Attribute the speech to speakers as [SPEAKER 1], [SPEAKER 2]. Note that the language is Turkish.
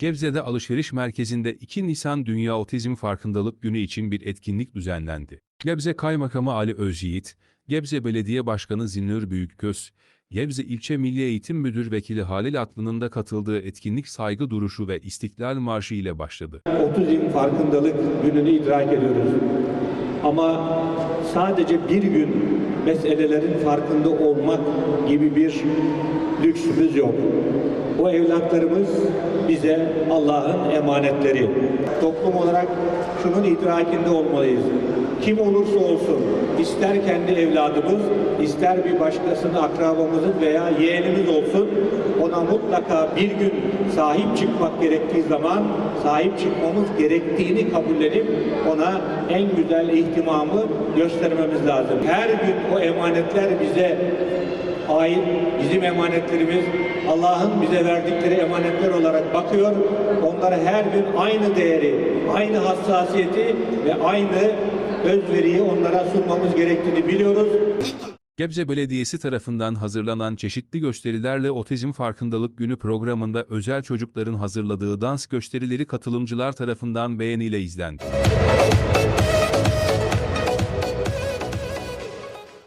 [SPEAKER 1] Gebze'de alışveriş merkezinde 2 Nisan Dünya Otizm Farkındalık Günü için bir etkinlik düzenlendi. Gebze Kaymakamı Ali Özyiğit, Gebze Belediye Başkanı Zinnur Büyükköz, Gebze İlçe Milli Eğitim Müdür Vekili Halil Atlı'nın da katıldığı etkinlik saygı duruşu ve İstiklal Marşı ile başladı.
[SPEAKER 2] Otizm farkındalık gününü idrak ediyoruz. Ama sadece bir gün meselelerin farkında olmak gibi bir lüksümüz yok. Bu evlatlarımız bize Allah'ın emanetleri. Toplum olarak şunun idrakinde olmalıyız. Kim olursa olsun, ister kendi evladımız, ister bir başkasının akrabamızın veya yeğenimiz olsun, ona mutlaka bir gün sahip çıkmak gerektiği zaman sahip çıkmamız gerektiğini kabullenip ona en güzel ihtimamı göstermemiz lazım. Her gün o emanetler bize ait, bizim emanetlerimiz Allah'ın bize verdikleri emanetler olarak bakıyor. Onlara her gün aynı değeri, aynı hassasiyeti ve aynı özveriyi onlara sunmamız gerektiğini biliyoruz.
[SPEAKER 1] Gebze Belediyesi tarafından hazırlanan çeşitli gösterilerle Otizm Farkındalık Günü programında özel çocukların hazırladığı dans gösterileri katılımcılar tarafından beğeniyle izlendi.